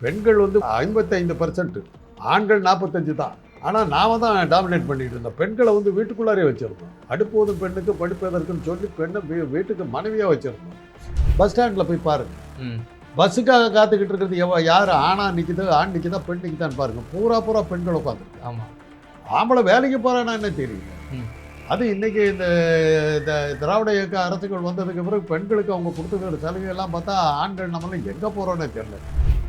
பெண்கள் வந்து ஐம்பத்தைந்து பர்சன்ட் ஆண்கள் நாற்பத்தஞ்சு தான். ஆனால் நாம தான் டாமினேட் பண்ணிட்டு இருந்தோம். பெண்களை வந்து வீட்டுக்குள்ளாரே வச்சுருந்தோம் அடுப்போதும் பெண்ணுக்கு படிப்பதற்குன்னு சொல்லி பெண்ணை வீட்டுக்கு மனைவியாக வச்சுருந்தோம் பஸ் ஸ்டாண்டில் போய் பாருங்க. ம். பஸ்ஸுக்காக காத்துக்கிட்டு இருக்கிறது எவ யார்? ஆணா நிற்கிதோ ஆண் நிற்கிதா பெண் நிற்கிதான்னு பாருங்க. பூரா பூரா பெண்கள் உட்காந்துருக்கு ஆமாம் ஆம்பளை வேலைக்கு போகிறானா என்ன தெரியல. ம். அது இன்னைக்கு இந்த திராவிட இயக்க அரசுகள் வந்ததுக்கு பிறகு பெண்களுக்கு அவங்க கொடுத்துக்கிற சலுகையெல்லாம் பார்த்தா ஆண்கள் நம்மளாம் எங்கே போகிறோன்னே தெரியல.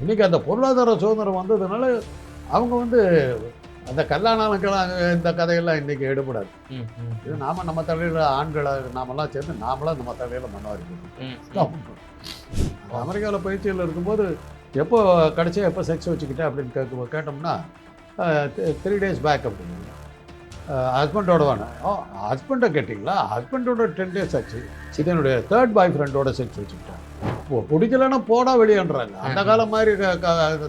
இன்னைக்கு அந்த பொருளாதார சுதந்திரம் வந்ததுனால அவங்க வந்து அந்த கல்யாணம் இந்த கதையெல்லாம் இன்னைக்கு எடுபடாது. இது நாம நம்ம தலையில் ஆண்களை நாமெல்லாம் சேர்ந்து நாமளாம் நம்ம தலையில் மண்ணாரி ம் அமெரிக்காவில் பயிற்சியில் இருக்கும்போது எப்போ கடைசியாக எப்போ செக்ஸ் வச்சுக்கிட்டேன் அப்படின்னு கேட்க கேட்டோம்னா த்ரீ டேஸ் பேக் அப்படின்னு. ஹஸ்பண்டோட வேணும். ஓ ஹஸ்பண்டை கேட்டிங்களா? ஹஸ்பண்டோட டென் டேஸ் ஆச்சு இது என்னுடைய தேர்ட் பாய் ஃப்ரெண்டோட செக்ஸ் வச்சுக்கிட்டேன். பிடிக்கலன்னா போடா வெளியேன்றாங்க. அந்த காலம் மாதிரி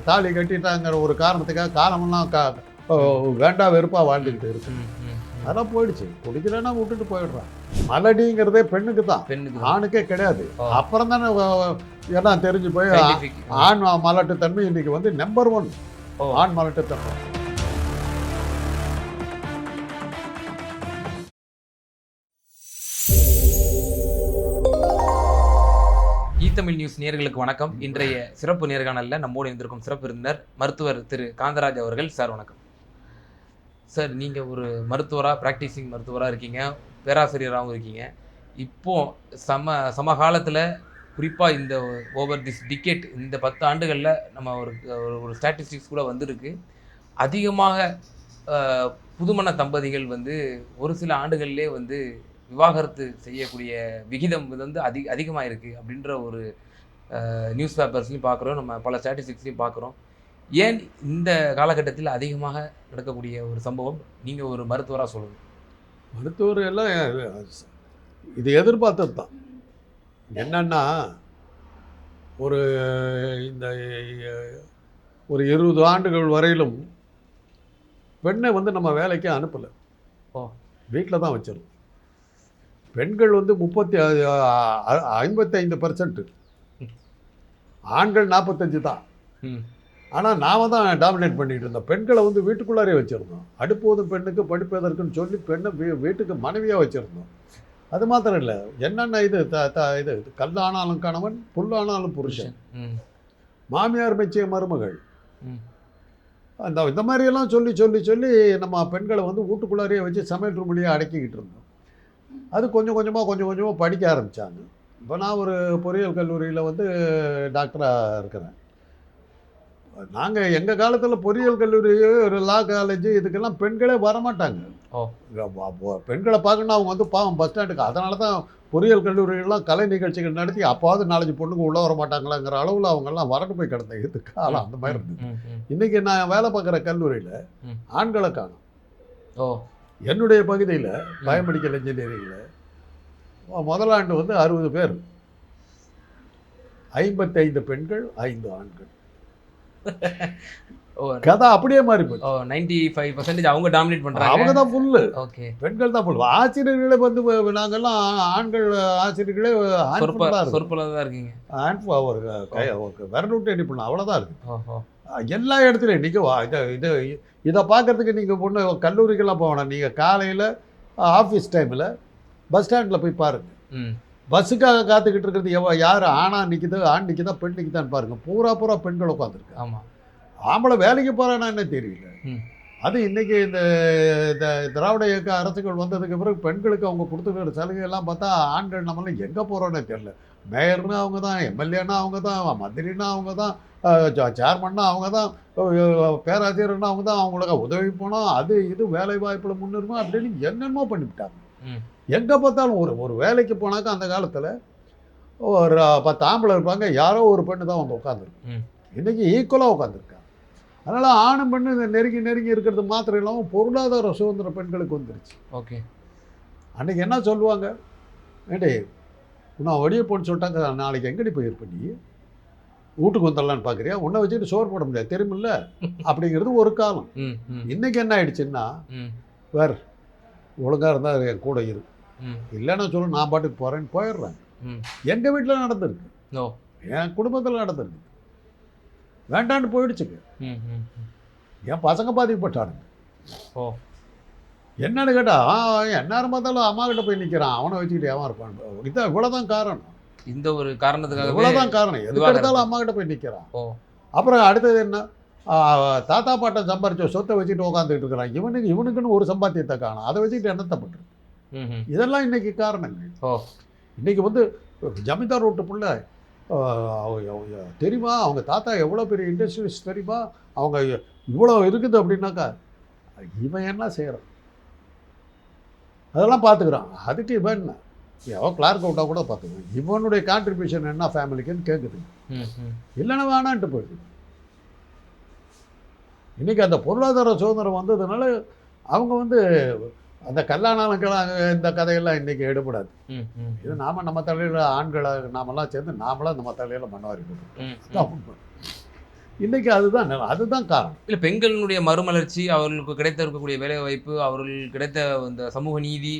தாலி கட்டிட்டாங்கிற ஒரு காரணத்துக்காக காலமெல்லாம் க வேண்டா வெறுப்பாக வாழ்ந்துக்கிட்டு இருக்கு. அதெல்லாம் போயிடுச்சு. பிடிக்கலன்னா விட்டுட்டு போயிடுறான். மலடிங்கிறதே பெண்ணுக்கு தான். பெண்ணுக்கு. ஆணுக்கே கிடையாது. அப்புறம் தானே எல்லாம் தெரிஞ்சு போய். ஆண் மலட்டுத்தன்மை இன்னைக்கு வந்து நம்பர் ஒன். ஆண் மலட்டுத்தன்மை. தமிழ் நியூஸ் நேர்களுக்கு வணக்கம். இன்றைய சிறப்பு நேர்காணலில் நம்மோடு இருந்திருக்கும் சிறப்பு விருந்தினர் மருத்துவர் திரு காந்தராஜ் அவர்கள். சார் வணக்கம். சார் நீங்கள் ஒரு மருத்துவராக ப்ராக்டிசிங் மருத்துவராக இருக்கீங்க. பேராசிரியராகவும் இருக்கீங்க. இப்போ சம சமகாலத்தில் குறிப்பாக இந்த ஓவர் திஸ் டிக்கெட் இந்த பத்து ஆண்டுகளில் நம்ம ஒரு ஒரு- ஸ்டாட்டிஸ்டிக்ஸ் கூட வந்திருக்கு. அதிகமாக புதுமண தம்பதிகள் வந்து ஒரு சில ஆண்டுகள்லேயே வந்து விவாகரத்து செய்யக்கூடிய விகிதம் இது வந்து அதிக அதிகமாக இருக்குது அப்படின்ற ஒரு நியூஸ் பேப்பர்ஸ்லையும் பார்க்குறோம் நம்ம பல ஸ்டாட்டிஸ்டிக்ஸ்லையும் பார்க்குறோம் ஏன் இந்த காலகட்டத்தில் அதிகமாக நடக்கக்கூடிய ஒரு சம்பவம்? நீங்கள் ஒரு மருத்துவராக சொல்லுங்கள் மருத்துவர் எல்லாம் இது எதிர்பார்த்தது தான். என்னன்னா ஒரு இந்த ஒரு இருபது ஆண்டுகள் வரையிலும் பெண்ணை வந்து நம்ம வேலைக்கு அனுப்பலை. ஓ. வீட்டில் தான் வச்சிருந்தோம். பெண்கள் வந்து முப்பத்தி ஐம்பத்தைந்து பர்சன்ட் ஆண்கள் நாற்பத்தஞ்சு தான். ஆனால் நாம தான் டாமினேட் பண்ணிட்டு இருந்தோம். பெண்களை வந்து வீட்டுக்குள்ளாரே வச்சுருந்தோம். அடுப்போதும் பெண்ணுக்கு படிப்பதற்குன்னு சொல்லி பெண்ணை வீ வீட்டுக்கு மனைவியாக வச்சுருந்தோம். அது மாத்திரம் இல்லை. என்னென்ன இது த த இது? கல்லானாலும் கணவன் புல்லானாலும் புருஷன். மாமியார் மெச்சிய மருமகள். அந்த இந்த மாதிரியெல்லாம் சொல்லி சொல்லி சொல்லி நம்ம பெண்களை வந்து வீட்டுக்குள்ளாரையே வச்சு சமையல் ரூம்லேயே அடக்கிக்கிட்டு இருந்தோம். அது கொஞ்சம் கொஞ்சமாக கொஞ்சம் கொஞ்சமாக படிக்க ஆரம்பித்தாங்க இப்போ நான் ஒரு பொறியியல் கல்லூரியில் வந்து டாக்டராக இருக்கிறேன். நாங்கள் எங்கள் காலத்தில் பொறியியல் கல்லூரி ஒரு லா காலேஜ் இதுக்கெல்லாம் பெண்களே வரமாட்டாங்க. பெண்களை பார்க்கணும்னா அவங்க வந்து பாவம் பஸ் ஸ்டாண்டுக்கு அதனால தான் பொறியியல் கல்லூரிகள்லாம் கலை நிகழ்ச்சிகள் நடத்தி அப்போவாது நாலஞ்சு பொண்ணுங்க உள்ளே வர மாட்டாங்களாங்கிற அளவில் அவங்கெல்லாம் வரட்டு போய் கிடந்த இது காலம் அந்த மாதிரி இருந்தது. இன்னைக்கு நான் வேலை பார்க்குற கல்லூரியில். ஆண்களை காணும். ஓ. என்னுடைய பகுதியில் பயோமெடிக்கல் இன்ஜினியரிங்கில் முதலாண்டு வந்து அறுபது பேர். ஐம்பத்தைந்து பெண்கள் ஐந்து ஆண்கள். கதை அப்படியே மாறி போச்சு. நைன்டி ஃபைவ் பர்சன்டேஜ் அவங்க டாமினேட் அவங்க பண்ணுறாங்க தான் ஃபுல்லு ஓகே பெண்கள் தான் ஃபுல் ஆசிரியர்களே வந்து நாங்கெல்லாம் ஆண்கள் ஆசிரியர்களே சொற்ப handful தான் இருக்கீங்க. Handful ஒரு விரல் விட்டு பண்ணலாம் அவ்வளோதான் இருக்கு. ஓஹோ. எல்லா இடத்துலையும் நீங்கள் வா இதை இது இதை பார்க்கறதுக்கு நீங்கள் பொண்ணு கல்லூரிக்கெல்லாம் போக வேணாம் நீங்கள் காலையில் ஆஃபீஸ் டைமில் பஸ் ஸ்டாண்டில் போய் பாருங்கள் ம். பஸ்ஸுக்காக காத்துக்கிட்டு இருக்கிறது எவ யார்? ஆணா நிற்கிதோ ஆண் நிற்கிதா பெண் நிற்கிதான்னு பாருங்க. பூரா பூரா பெண்கள் உட்காந்துருக்கு ஆமாம் ஆம்பளை வேலைக்கு போகிறானா என்ன தெரியல. அது இன்னைக்கு இந்த திராவிட இயக்க அரசுகள் வந்ததுக்கு பிறகு பெண்களுக்கு அவங்க கொடுத்துக்கிற சலுகையெல்லாம் பார்த்தா ஆண்கள் நம்மளாம் எங்கே போகிறோன்னே தெரியல. மேயர்னா அவங்க தான் எம்எல்ஏனா அவங்க தான் மந்திரினா அவங்க தான் சேர்மன்னா அவங்க தான் பேராசிரியர்னா அவங்க தான் அவங்களுக்கு உதவி போனோம் அது இது வேலை வாய்ப்பில் முன்னுரிமை அப்படின்னு என்னென்னமோ பண்ணிவிட்டாங்க. எங்கே பார்த்தாலும் ஒரு ஒரு வேலைக்கு போனாக்கா அந்த காலத்தில் ஒரு பத்து ஆம்பளை இருப்பாங்க யாரோ ஒரு பெண்ணு தான் வந்து உட்காந்துருக்கு ம். இன்னைக்கு ஈக்குவலாக உட்காந்துருக்காங்க அதனால் ஆணும் பெண்ணு இந்த நெருங்கி நெருங்கி இருக்கிறது மாத்திரம் இல்லாமல் பொருளாதார சுதந்திர பெண்களுக்கு வந்துருச்சு. ஓகே. அன்னைக்கு என்ன சொல்லுவாங்க? ஏண்டே நான் வெளியே போன்னு சொல்லிட்டாங்க நாளைக்கு எங்கடி போயிருப்ப நீ? வீட்டுக்கு வந்துடலான்னு பார்க்குறியா? உன்னை வச்சுட்டு சோறு போட முடியாது. தெரியுமில்ல? அப்படிங்கிறது ஒரு காலம். இன்னைக்கு என்ன ஆயிடுச்சுன்னா வேறு ஒழுங்காக இருந்தால் என் கூட இரு. இல்லைன்னா சொல்லு நான் பாட்டுக்கு போகிறேன்னு போயிடுறேன். எங்கள் வீட்டில் நடந்திருக்கு. என் குடும்பத்தில் நடந்திருக்கு. வேண்டான்னு போயிடுச்சுங்க. ம், ம், ம். என் பசங்க பாதிக்கப்பட்டானுங்க. ஓ. என்னன்னு கேட்டா எந்நேரம் பார்த்தாலும் அம்மா கிட்ட போய் நிற்கிறான் அவனை வச்சுக்கிட்டு ஏமா இருப்பான். இதான் இவ்வளோதான் காரணம். இந்த ஒரு காரணத்துக்காகவே இவ்வளோதான் காரணம்? விவாகரத்து. எடுத்தாலும் அம்மா கிட்ட போய் நிற்கிறான் அப்புறம் அடுத்தது என்ன? தாத்தா பாட்டன் சம்பாரிச்ச சொத்தை வச்சுட்டு உட்காந்துட்டு இருக்கிறான். இவனுக்கு இவனுக்குன்னு ஒரு சம்பாத்தியத்தை காணும். அதை வச்சுக்கிட்டு என்னத்தை பண்ணுறது. இதெல்லாம் இன்னைக்கு காரணங்கள். இன்னைக்கு வந்து ஜமீன்தார் வீட்டு புள்ள தெரியுமா? அவங்க தாத்தா எவ்வளோ பெரிய இண்டஸ்ட்ரியலிஸ்ட் தெரியுமா? அவங்க இவ்வளோ இருக்குது அப்படின்னாக்கா இவன் என்ன செய்கிறான் அதெல்லாம் பார்த்துக்கிறான். அதுக்கு இவன் என்ன? எவன் கிளார்க் அவுட்டாக கூட பார்த்துக்கிறான் இவனுடைய கான்ட்ரிபியூஷன் என்ன ஃபேமிலிக்குன்னு கேட்குது. இல்லைன்னா வேணான்ட்டு போயிடுது இன்னைக்கு அந்த பொருளாதார சுதந்திரம் வந்ததுனால அவங்க வந்து அந்த கல்யாணங்களுக்கெல்லாம் இந்த கதையெல்லாம் இன்னைக்கு எடுபடாது. இது நாம நம்ம தலையில் ஆண்களை நாமெல்லாம் சேர்ந்து நாமளாம் நம்ம தலையில் மண்ணவாரி போட்டுருக்கோம். இன்னைக்கு அதுதான். அதுதான் காரணம் இல்ல பெண்களுடைய மறுமலர்ச்சி அவர்களுக்கு கிடைத்த இருக்கக்கூடிய வேலை வாய்ப்பு அவர்கள் கிடைத்த அந்த சமூக நீதி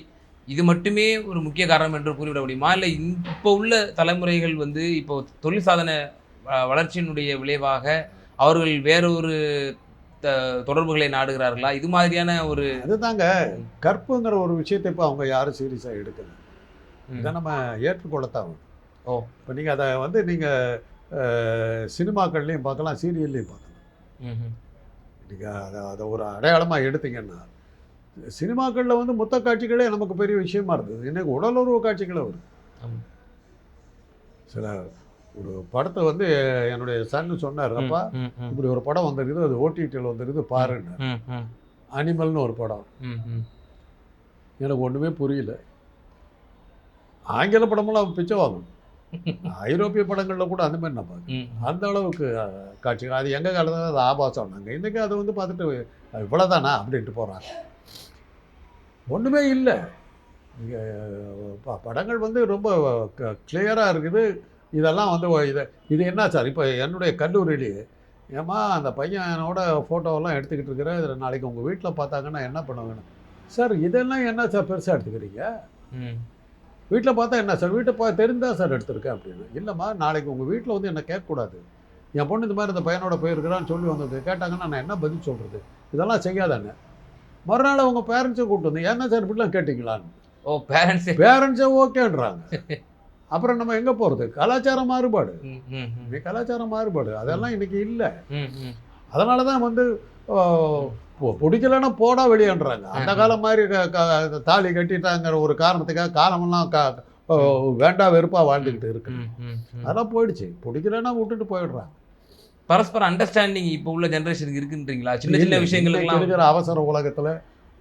இது மட்டுமே ஒரு முக்கிய காரணம் என்று கூறிவிட முடியுமா இல்லை இப்போ உள்ள தலைமுறைகள் வந்து இப்போ தொழில் சாதன வளர்ச்சியினுடைய விளைவாக அவர்கள் வேறொரு தொடர்புகளை நாடுகிறார்களா இது மாதிரியான ஒரு அதுதாங்க கற்புங்கிற ஒரு விஷயத்தை இப்போ அவங்க யாரும் சீரியஸாக எடுக்கல. இதை நம்ம ஏற்றுக்கொள்ளத்தான். ஓ இப்போ நீங்கள் அதை வந்து நீங்கள் சினிமாக்கள்லையும் பார்க்கலாம் சீரியல்லையும் பார்க்கலாம். நீங்கள் அதை அதை ஒரு அடையாளமாக எடுத்தீங்கன்னா சினிமாக்களில் வந்து மொத்த காட்சிகளே நமக்கு பெரிய விஷயமா இருந்தது. இன்னைக்கு உடலுறவு காட்சிகளே வருது. சில ஒரு படத்தை வந்து என்னுடைய சன்னு சொன்னார் அப்பா இப்படி ஒரு படம் வந்திருக்குது அது ஓடிடியில் வந்திருக்குது பாருன்னு. அனிமல்னு ஒரு படம். எனக்கு ஒன்றுமே புரியல. ஆங்கில படமெல்லாம் பிச்சை வாங்கணும். ஐரோப்பிய படங்களில் கூட அந்த மாதிரி நான் பார்க்குறேன் அந்த அளவுக்கு காட்சிகள் அது எங்கள் காலத்தில் அது ஆபாசம். நாங்கள் இன்றைக்கி அதை வந்து பார்த்துட்டு அஹ், இவ்வளவுதானா? அப்படின்ட்டு போகிறாங்க ஒன்றுமே இல்லை. படங்கள் வந்து ரொம்ப கிளியராக இருக்குது. இதெல்லாம் வந்து இதை இது என்ன சார்? இப்போ என்னுடைய கல்லூரியிலேயே ஏம்மா அந்த பையனோட ஃபோட்டோவெல்லாம் எடுத்துக்கிட்டு இருக்கிற இதில் நாளைக்கு உங்கள் வீட்டில் பார்த்தாங்கன்னா என்ன பண்ணுவாங்கன்னு சார் இதெல்லாம் என்ன சார் பெருசாக எடுத்துக்கிறீங்க. வீட்டில் பார்த்தா என்ன சார்? வீட்டை பா தெரிந்தா சார் எடுத்திருக்கேன் அப்படின்னு. இல்லைம்மா நாளைக்கு உங்கள் வீட்டில் வந்து என்ன கேட்கக்கூடாது. என் பொண்ணு இந்த மாதிரி இந்த பையனோட போயிருக்கிறான்னு சொல்லி வந்தது. கேட்டாங்கன்னா நான் என்ன பதில் சொல்கிறது இதெல்லாம் செய்யாதானே மறுநாள் அவங்க பேரண்ட்ஸை கூப்பிட்டு வந்து என்ன சார் இப்படிலாம் கேட்டிங்களான்னு? ஓ பேரண்ட்ஸே பேரண்ட்ஸே ஓகேன்றாங்க. அப்புறம் நம்ம எங்கே போகிறது கலாச்சார மாறுபாடு. இன்னைக்கு கலாச்சார மாறுபாடு. அதெல்லாம் இன்னைக்கு இல்லை. அதனால தான் வந்து பிடிக்கலன்னா போடா வெளியேன்றாங்க. அந்த காலம் மாதிரி தாலி கட்டிட்டாங்கிற ஒரு காரணத்துக்காக காலமெல்லாம் க ஆ, வேண்டா வெறுப்பாக வாழ்ந்துக்கிட்டு இருக்கு. அதெல்லாம் போயிடுச்சு. பிடிக்கலன்னா விட்டுட்டு போயிடுறாங்க. பரஸ்பர அண்டர்ஸ்டாண்டிங் இப்போ உள்ள ஜெனரேஷனுக்கு இருக்குன்றீங்களா? சின்ன சின்ன இல்லை, விஷயங்களுக்கெல்லாம் இருக்கிற அவசர உலகத்தில்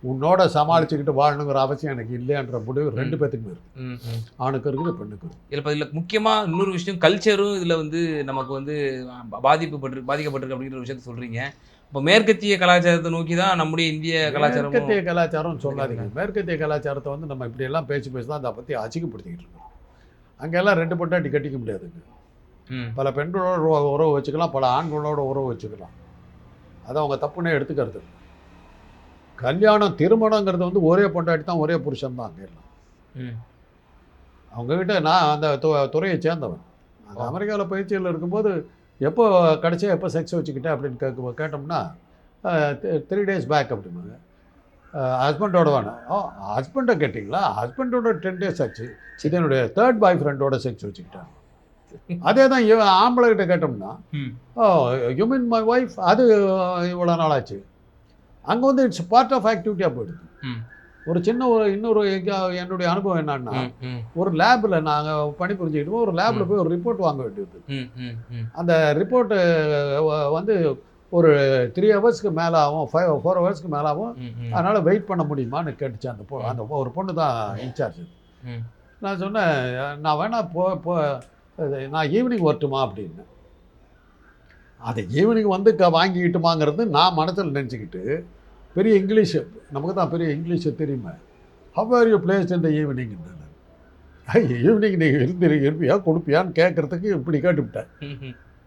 உன்னோட சமாளிச்சுக்கிட்டு வாழணுங்கிற அவசியம் எனக்கு இல்லைன்ற முடிவு ரெண்டு பேத்துக்குமே இருக்கு. ஆணுக்கு இருக்குது பெண்ணுக்கு இருக்கு இதில் இப்போ இதில் முக்கியமாக இன்னொரு விஷயம் கல்ச்சரும் இதில் வந்து நமக்கு வந்து பா- பாதிப்புப்பட்டு பாதிக்கப்பட்டிருக்கு அப்படிங்கிற விஷயத்த சொல்கிறீங்க இப்போ மேற்கத்திய கலாச்சாரத்தை நோக்கி தான் நம்முடைய இந்திய கலாச்சாரம் மேற்கத்திய கலாச்சாரம் சொல்லாதீங்க. மேற்கத்திய கலாச்சாரத்தை வந்து நம்ம இப்படி எல்லாம் பேச்சு பேசி தான் அதை பற்றி அசிங்கப்படுத்திக்கிட்டு இருக்கோம். அங்கெல்லாம் ரெண்டு பொண்டாட்டி கட்டிக்க முடியாதுங்க. பல பெண்களோட உற- உறவு வச்சுக்கலாம் பல ஆண்களோட உறவு வச்சுக்கலாம். அதை அவங்க தப்புனே எடுத்துக்கிறது. கல்யாணம் திருமணங்கிறது வந்து ஒரே பொண்டாட்டி தான் ஒரே புருஷன் தான் அங்கே எல்லாம். ம். அவங்கக்கிட்ட நான் அந்த து- துறையை சேர்ந்தவன். நாங்கள் அமெரிக்காவில் பயிற்சியில் இருக்கும்போது எப்போ கடைசியாக எப்போ செக்ஸ் வச்சுக்கிட்டேன் அப்படின்னு கேட்க கேட்டோம்னா த்ரீ டேஸ் பேக் அப்படின்னாங்க ஹஸ்பண்டோட வேணும் ஓ ஹஸ்பண்டை கேட்டிங்களா? ஹஸ்பண்டோட டென் டேஸ் ஆச்சு. இது என்னுடைய தேர்ட் பாய் ஃப்ரெண்டோட செக்ஸ் வச்சுக்கிட்டேன். அதே தான் ஆம்பளை கிட்ட கேட்டோம்னா oh you mean my wife அது இவ்வளோ நாள் ஆச்சு. அங்கே வந்து இட்ஸ் பார்ட் ஆஃப் ஆக்டிவிட்டியாக போயிடுது. ஒரு சின்ன ஒரு இன்னொரு என்னுடைய அனுபவம் என்னன்னா ஒரு லேபில் நாங்கள் பணி புரிஞ்சுக்கிட்டு ஒரு லேபில் போய் ஒரு ரிப்போர்ட் வாங்க வேண்டியது. அந்த ரிப்போர்ட்டு வந்து ஒரு த்ரீ ஹவர்ஸ்க்கு மேலே ஆகும் ஃபைவ் ஃபோர் ஹவர்ஸ்க்கு மேலே ஆகும் ம் ம். அதனால் வெயிட் பண்ண முடியுமான்னு கேட்டுச்சு அந்த பொ அந்த ஒரு பொண்ணு தான் இன்சார்ஜ் நான் சொன்னேன் நான் வேணா போ நான் ஈவினிங் வரட்டுமா அப்படின்னு. அதை ஈவினிங் வந்து க வாங்கிக்கிட்டுமாங்கிறது நான் மனசில் நினச்சிக்கிட்டு பெரிய இங்கிலீஷ் நமக்கு தான் பெரிய இங்கிலீஷ் தெரியுமே. ஹவ் ஆர் யூ பிளேஸ் இந்த ஈவினிங் ஈவினிங் நீங்கள் இருந்து இருப்பியா கொடுப்பியான்னு கேட்குறதுக்கு இப்படி கேட்டுவிட்டேன்.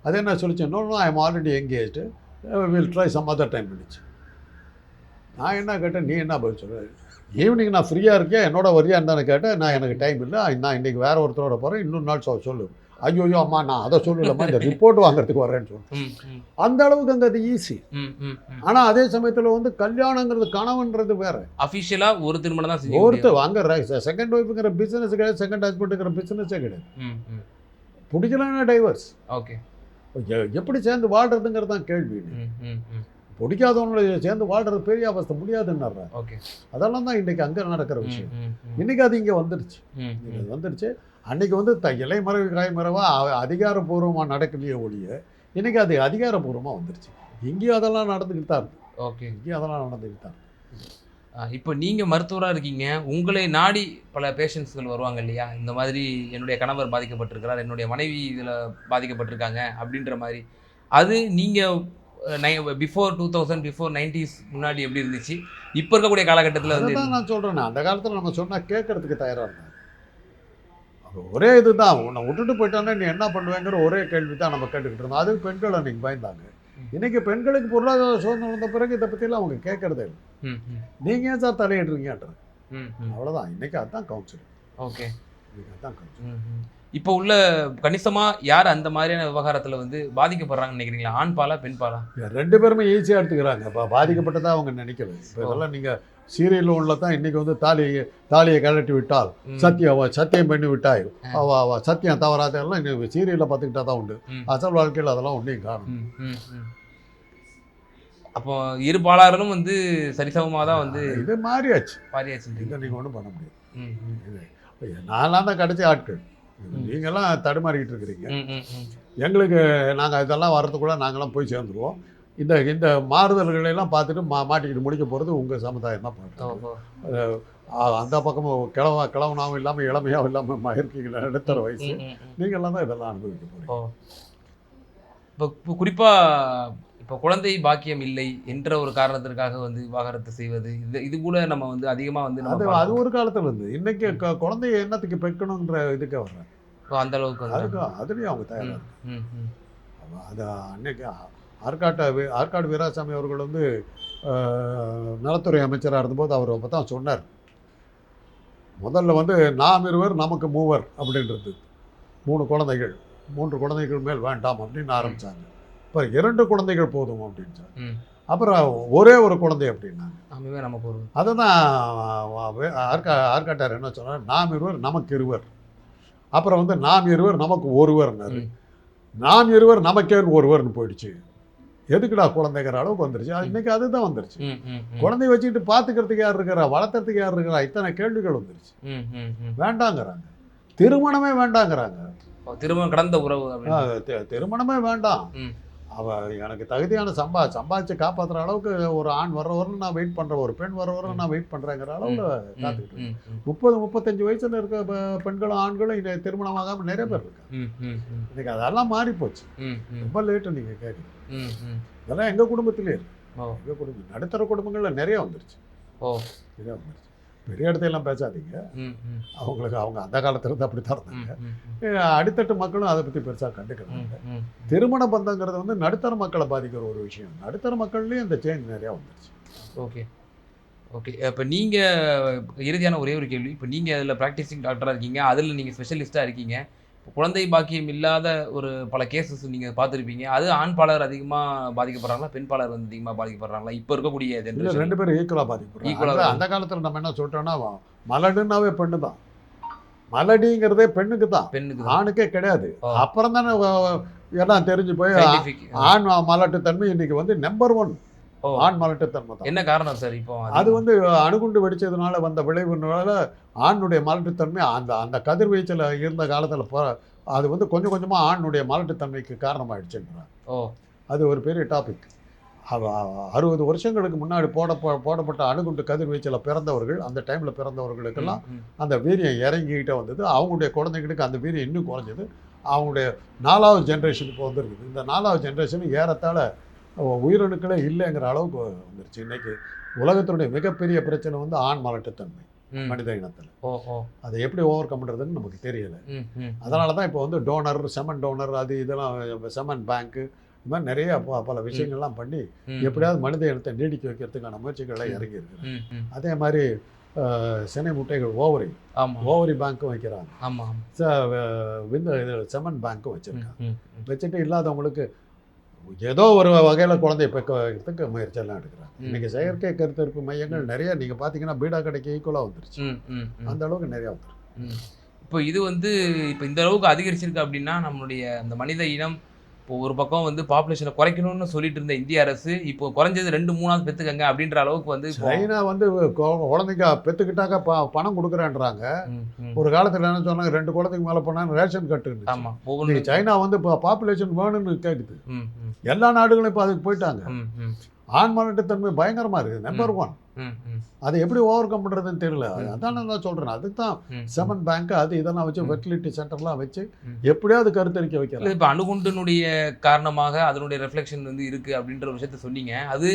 அது என்ன சொல்லிச்சு? இன்னொன்று I am already engaged will try some other time பண்ணிச்சு நான் என்ன கேட்டேன்? நீ என்ன பதில் சொல்ற? ஈவினிங் நான் ஃப்ரீயாக இருக்கேன் என்னோட வரியான்னு தானே கேட்டேன் நான் எனக்கு டைம் இல்லை நான் இன்றைக்கி வேற ஒருத்தரோட போகிறேன் இன்னொரு நாள் சொல் சொல்லு. ஐயோ அம்மா நான் அதை சொல்லலம்மா இந்த ரிப்போர்ட் வாங்குறதுக்கு ம், ம், அந்த அளவுக்கு அங்கே அது ஈஸி. ஆனால் அதே சமயத்தில் வந்து கல்யாணங்கிறது கணவன்றது வேற. அஃபிஷியலா ஒரு திருமணம் தான் ஒருத்தர் அங்கே செகண்ட் ஒய்ஃபுங்கிற பிஸ்னஸ் கிடையாது செகண்ட் ஹஸ்பண்டுங்கிற பிஸ்னஸே கிடையாது. பிடிக்கலன்னா டைவர்ஸ் ஓகே எப்படி சேர்ந்து வாழ்றதுங்கிறது தான் கேள்வி. ம் ம் ம் பிடிக்காதவங்களை சேர்ந்து வாழ்றது பெரிய அவஸ்தை முடியாதுன்னு ஓகே. அதெல்லாம் தான் இன்றைக்கி அங்கே நடக்கிற விஷயம். இன்னைக்கு அது இங்கே வந்துடுச்சு அது வந்துடுச்சு அன்னைக்கு வந்து த இலைமறைவு காய்மறைவாக அதிகாரப்பூர்வமாக நடக்கலையே ஒழிய இன்னைக்கு அது அதிகாரப்பூர்வமாக வந்துடுச்சு இங்கேயும் அதெல்லாம் நடந்துக்கிட்டு தான் இருக்கு. ஓகே. இங்கேயும் அதெல்லாம் நடந்துக்கிட்டு தான் இப்போ நீங்க மருத்துவரா இருக்கீங்க. உங்களை நாடி பல பேஷண்ட்ஸ்கள் வருவாங்க இல்லையா? இந்த மாதிரி என்னுடைய கணவர் பாதிக்கப்பட்டிருக்கிறார் என்னுடைய மனைவி இதுல பாதிக்கப்பட்டிருக்காங்க அப்படின்ற மாதிரி. அது நீங்க before two thousand before nineties முன்னாடி எப்படி இருந்துச்சு? இப்போ இருக்கக்கூடிய காலகட்டத்தில் வந்து நான் சொல்கிறேன் அந்த காலத்தில் நம்ம சொன்னால் கேட்கறதுக்கு தயாராக இருந்தாங்க அது ஒரே இதுதான். உன்னை விட்டுட்டு போயிட்டானே நீ என்ன பண்ணுவேங்கிற ஒரே கேள்வி தான் நம்ம கேட்டுக்கிட்டு இருந்தோம். அது பெண்கள் அன்னைக்கு பயந்தாங்க. இன்னைக்கு பெண்களுக்கு பொருளாதார சுதந்திரம் வந்த பிறகு இதை பற்றிலாம் அவங்க கேட்கறதே இல்லை. நீங்கள் ஏன் சார் ம் அவ்வளோதான் இன்னைக்கு அதுதான் கவுன்சிலிங் ஓகே. இன்னைக்கு அதுதான் கவுன்சிலிங். இப்போ உள்ள கணிசமா யார் அந்த மாதிரியான விவகாரத்துல வந்து பாதிக்கப்படுறாங்கன்னு நினைக்கிறீங்களா? ஆண் பாலா பெண் பாலா? ரெண்டு பேருமே ஈஸியாக எடுத்துக்கிறாங்க. இப்போ பாதிக்கப்பட்டதா அவங்க நினைக்கல. இப்போ இதெல்லாம் நீங்கள் சீரியல் உள்ள தான் இன்னைக்கு வந்து தாலி தாலியை கழட்டி விட்டால் சத்தியம் அவ சத்தியம் பண்ணி விட்டாய். அவ சத்தியம் தவறாத எல்லாம் இன்னைக்கு சீரியலில் பார்த்துக்கிட்டா தான் உண்டு. அசல் வாழ்க்கையில் அதெல்லாம் ஒன்றையும் காணும். ம், ம், ம். அப்போ இரு பாலாரும் வந்து சரிசமமா தான் வந்து இது மாறியாச்சு. பாரியாச்சு இதை நீங்கள் ஒன்றும் பண்ண முடியாது. நான்லாம் தான் கடைசி ஆட்கள். இது நீங்கெல்லாம் தடுமாறிக்கிட்டு இருக்கிறீங்க. எங்களுக்கு நாங்கள் இதெல்லாம் வர்றதுக்குள்ள நாங்களாம் போய் சேர்ந்துருவோம். இந்த இந்த மாறுதல்களை எல்லாம் பார்த்துட்டு மா மாட்டிக்கிட்டு முடிக்க போகிறது உங்கள் சமுதாயம் தான் பார்க்குறோம் ஓஹோ. அந்த பக்கமும் கிழவ கிழவனாகவும் இல்லாமல் இளமையாகவும் இல்லாமல் இருக்கீங்களா நடுத்தர வயசு. நீங்கள்லாம் தான் இதெல்லாம் அனுபவிக்க போகிறீங்க ஓ. இப்போ இப்போ குறிப்பா இப்போ குழந்தை பாக்கியம் இல்லை என்ற ஒரு காரணத்திற்காக வந்து விவாகரத்து செய்வது இது இது கூட நம்ம வந்து அதிகமா வந்து அது. ஒரு காலத்துல இருந்து இன்னைக்கு குழந்தைய என்னத்துக்கு பெக்கணுன்ற இதுக்கு வர்றேன் அந்த அளவுக்கு அதுக்கு அதுலேயும் அவங்க தயாராக. அது அன்னைக்கு ஆற்காட்டை ஆற்காடு வீராசாமி அவர்கள் வந்து நலத்துறை அமைச்சராக இருந்தபோது அவர் அப்போ தான் சொன்னார். முதல்ல வந்து நாம் இருவர் நமக்கு மூவர் அப்படின்றது. மூணு குழந்தைகள். மூன்று குழந்தைகள் மேல் வேண்டாம் அப்படின்னு ஆரம்பிச்சாங்க. இப்போ இரண்டு குழந்தைகள் போதும் அப்படின்னு ம். அப்புறம் ஒரே ஒரு குழந்தை அப்படின்னாங்க. ஆமாவே நமக்கு ஒரு அதை தான் ஆற்கா ஆற்காட்டார் என்ன சொன்னார்? நாம் இருவர் நமக்கு இருவர். அப்புறம் வந்து நாம் இருவர் நமக்கு ஒருவர்னாரு. நாம் இருவர் நமக்கே ஒருவர்னு போயிடுச்சு. எதுக்குடா குழந்தைங்கிற அளவுக்கு வந்துருச்சு? இன்னைக்கு அதுதான் வந்துருச்சு. குழந்தைய வச்சுக்கிட்டு பார்த்துக்கிறதுக்கு யார் இருக்கிறா? வளர்த்துறதுக்கு யார் இருக்கிறா? இத்தனை கேள்விகள் வந்துருச்சு. வேண்டாங்கிறாங்க. திருமணமே வேண்டாங்கிறாங்க. திருமணம் கடந்த உறவு திருமணமே வேண்டாம். ம். அவ எனக்கு தகுதியான சம்பா சம்பாதிச்சு காப்பாற்றுற அளவுக்கு ஒரு ஆண் வர வரணும் நான் வெயிட் பண்ணுறேன் ஒரு பெண் வர வரணும் நான் வெயிட் பண்ணுறேங்கிற அளவில் காத்துக்கிட்டு. முப்பது முப்பத்தஞ்சு வயசுல இருக்க பெண்களும் ஆண்களும் இதை திருமணமாகாம நிறைய பேர் இருக்காங்க. இன்னைக்கு அதெல்லாம் மாறி போச்சு ம், ம். ரொம்ப லேட்டு நீங்கள் கேட்குறீங்க. இதெல்லாம் எங்கள் குடும்பத்திலே இருக்கு. எங்கள் குடும்பம் நடுத்தர குடும்பங்களில் நிறைய வந்துருச்சு. ஓ. நிறைய வந்துருச்சு. பெரிய இடத்தையெல்லாம் பேசாதீங்க. ம், ம். அவங்களுக்கு அவங்க அந்த காலத்துல இருந்து அப்படி தான் இருந்தாங்க. அடித்தட்டு மக்களும் அதை பற்றி பெருசாக கண்டுக்கிறாங்க. திருமண பந்தங்கிறது வந்து நடுத்தர மக்களை பாதிக்கிற ஒரு விஷயம். நடுத்தர மக்கள்லேயும் இந்த சேஞ்ச் நிறையா வந்துருச்சு. ஓகே. ஓகே. இப்போ நீங்கள் இறுதியான ஒரே ஒரு கேள்வி. இப்போ நீங்கள் அதில் ப்ராக்டிசிங் டாக்டராக இருக்கீங்க. அதில் நீங்கள் ஸ்பெஷலிஸ்ட்டாக இருக்கீங்க. குழந்தை பாக்கியம் இல்லாத ஒரு பல கேசஸ் நீங்கள் பார்த்துருப்பீங்க. அது ஆண் பாலர் அதிகமாக பாதிக்கப்படுறாங்களா பெண் பாலர் வந்து அதிகமாக பாதிக்கப்படுறாங்களா? இப்போ இருக்கக்கூடிய ஜென்ரேஷன் ரெண்டு பேரும் ஈக்குவலாக ஆ அந்த- காலத்தில் நம்ம என்ன சொல்லிட்டோம்னா மலடுன்னாவே பெண்ணு தான் மலடிங்கிறதே பெண்ணுக்கு தான் பெண்ணுக்கு ஆணுக்கே கிடையாது. அப்புறம் தானே எல்லாம் தெரிஞ்சு போய். ஆண் மலட்டுத்தன்மை இன்னைக்கு வந்து நம்பர் ஒன் ஆண் மலட்டுத்தன்மை தான். என்ன காரணம் சார் இப்போ அது? வந்து அணுகுண்டு வெடிச்சதுனால வந்த விளைவுனால ஆணுடைய மலட்டுத்தன்மை அந்த அந்த கதிர்வீச்சில் இருந்த காலத்தில் போ அது வந்து கொஞ்சம் கொஞ்சமாக ஆணுடைய மலட்டுத்தன்மைக்கு காரணமாயிடுச்சுன்றாங்க ஓ. அது ஒரு பெரிய டாபிக் அறுபது வருஷங்களுக்கு முன்னாடி போட போடப்பட்ட அணுகுண்டு கதிர்வீச்சில் பிறந்தவர்கள் அந்த டைமில் பிறந்தவர்களுக்கெல்லாம். அந்த வீரியம் இறங்கிக்கிட்டே வந்தது. அவங்களுடைய குழந்தைங்களுக்கு அந்த வீரியம் இன்னும் குறைஞ்சது. அவங்களுடைய நாலாவது ஜென்ரேஷன் இப்போ வந்திருக்குது. இந்த நாலாவது ஜென்ரேஷன் ஏறத்தாழ உயிரணுக்களே இல்லைங்கிற அளவுக்கு வந்துருச்சு. இன்னைக்கு உலகத்தினுடைய மிகப்பெரிய பிரச்சனை வந்து ஆண் மலட்டுத்தன்மை. மனித இனத்தில். அதை எப்படி ஓவர் கம் பண்ணுறதுன்னு நமக்கு தெரியல. அதனால தான் இப்போ வந்து டோனர் செமன் டோனர் அது இதெல்லாம் செமன் பேங்க்கு இந்த மாதிரி நிறைய பல விஷயங்கள்லாம் பண்ணி எப்படியாவது மனித இனத்தை நீடிக்க வைக்கிறதுக்கான முயற்சிகளை இறங்கி இருக்கிறேன் அதே மாதிரி சினை முட்டைகள் ஓவரி ஆமா. ஓவரி பேங்க்கும் வைக்கிறாங்க. விந்து இது செமன் பேங்க்கும் வச்சுருக்காங்க. வச்சுட்டு இல்லாதவங்களுக்கு ஏதோ ஒரு வகையில் குழந்தைய பெக்கிறதுக்கு முயற்சியெல்லாம் எடுக்கிறாங்க ம். இன்னைக்கு செயற்கை கருத்தரிப்பு மையங்கள் நிறைய நீங்கள் பார்த்தீங்கன்னா பீடா கடைக்கு ஈக்குவலாக வந்துருச்சு. அந்த அளவுக்கு நிறையா வந்துருக்கு. இப்போ இது வந்து இப்போ இந்த அளவுக்கு அதிகரிச்சிருக்கு அப்படின்னா நம்மளுடைய அந்த மனித இனம் இப்போ ஒரு பக்கம் வந்து பாப்புலேஷனை குறைக்கணும்னு சொல்லிட்டு இருந்த இந்திய அரசு இப்போ குறைஞ்சது ரெண்டு மூணாவது பெத்துக்கங்க அப்படின்ற அளவுக்கு வந்து சைனா வந்து குழந்தைங்க பெற்றுக்கிட்டாக்க பணம் கொடுக்குறேன்றாங்க. ஒரு காலத்தில் என்ன சொன்னாங்க? ரெண்டு குழந்தைக்கு மேலே போனால் ரேஷன் கட்டு இருந்துச்சு. ஆமா இன்னைக்கு ஒவ்வொன்று சைனா வந்து இப்போ பாப்புலேஷன் வேணும்னு கேட்குது எல்லா நாடுகளும் இப்போ அதுக்கு போயிட்டாங்க. ஆண் மலட்டுத்தன்மை பயங்கரமாக இருக்குது நம்பர் ஒன் அதை எப்படி ஓவர் கம் பண்ணுறதுன்னு தெரியல. அதான் நான் சொல்கிறேன் அதுக்கு தான் ம். செமன் பேங்க் அது இதெல்லாம் வச்சு. ஃபெர்டிலிட்டி சென்டர்லாம் வச்சு. எப்படியாவது கருத்தரிக்க வைக்கிறாங்க இப்போ அணுகுண்டினுடைய காரணமாக அதனுடைய ரெஃப்ளெக்ஷன் வந்து இருக்கு அப்படின்ற ஒரு விஷயத்த சொன்னீங்க. அது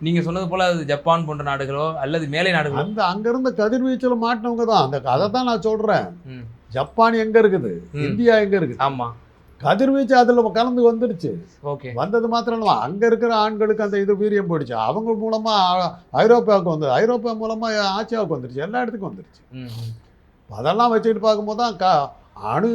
நீங்க சொன்னது போல அது ஜப்பான் போன்ற நாடுகளோ அல்லது மேலை நாடுகளோ? அந்த அங்கிருந்த கதிர்வீச்சில் மாட்டினவங்க தான். அந்த அதை தான் நான் சொல்கிறேன் ஜப்பான் எங்கே இருக்குது. இந்தியா எங்கே இருக்குது? ஆமா. கதிர்வீச்சு அதில் கலந்து வந்துருச்சு ஓகே. வந்தது மாத்திரம் இல்லாம அங்கே இருக்கிற ஆண்களுக்கு அந்த இது வீரியம் போயிடுச்சு. அவங்க மூலமாக ஐரோப்பாவுக்கு வந்தது ஐரோப்பா மூலமாக ஆசியாவுக்கு வந்துருச்சு எல்லா இடத்துக்கும் ம். அதெல்லாம் வச்சுக்கிட்டு பார்க்கும்போது தான் க அணு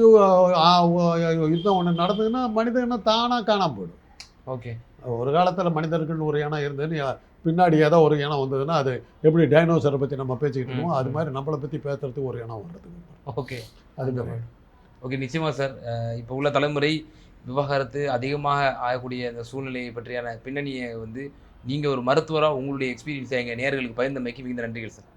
யுத்தம் ஒன்று நடந்ததுன்னா மனித இனம் தானாக காணாம போயிடும். ஓகே. ஒரு காலத்தில் மனிதர்கள்னு ஒரு இனம் இருந்ததுன்னு பின்னாடி ஏதோ ஒரு இனம் வந்ததுன்னா அது எப்படி டைனோசரை பற்றி நம்ம பேசிக்கிட்டு இருக்கோம் அது மாதிரி நம்மளை பற்றி பேசுறதுக்கு ஒரு இனம் வர்றதுக்கு ஓகே. அது மாதிரி. ஓகே நிச்சயமா சார். இப்போ உள்ள தலைமுறை விவகாரத்து அதிகமாக ஆகக்கூடிய அந்த சூழ்நிலையை பற்றியான பின்னணியை வந்து நீங்கள் ஒரு மருத்துவராக உங்களுடைய எக்ஸ்பீரியன்ஸை எங்கள் நேர்களுக்கு பகிர்ந்தமைக்கு மிகுந்த நன்றிகள் சார்.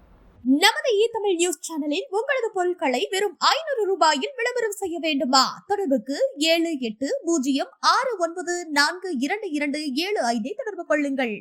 நமது இ தமிழ் நியூஸ் சேனலில் உங்களது பொருட்களை வெறும் ஐநூறு ரூபாயில் விளம்பரம் செய்ய வேண்டுமா? தொடர்புக்கு ஏழு எட்டு பூஜ்ஜியம் ஆறு ஒன்பது நான்கு இரண்டு இரண்டு ஏழு ஐந்தை தொடர்பு கொள்ளுங்கள்.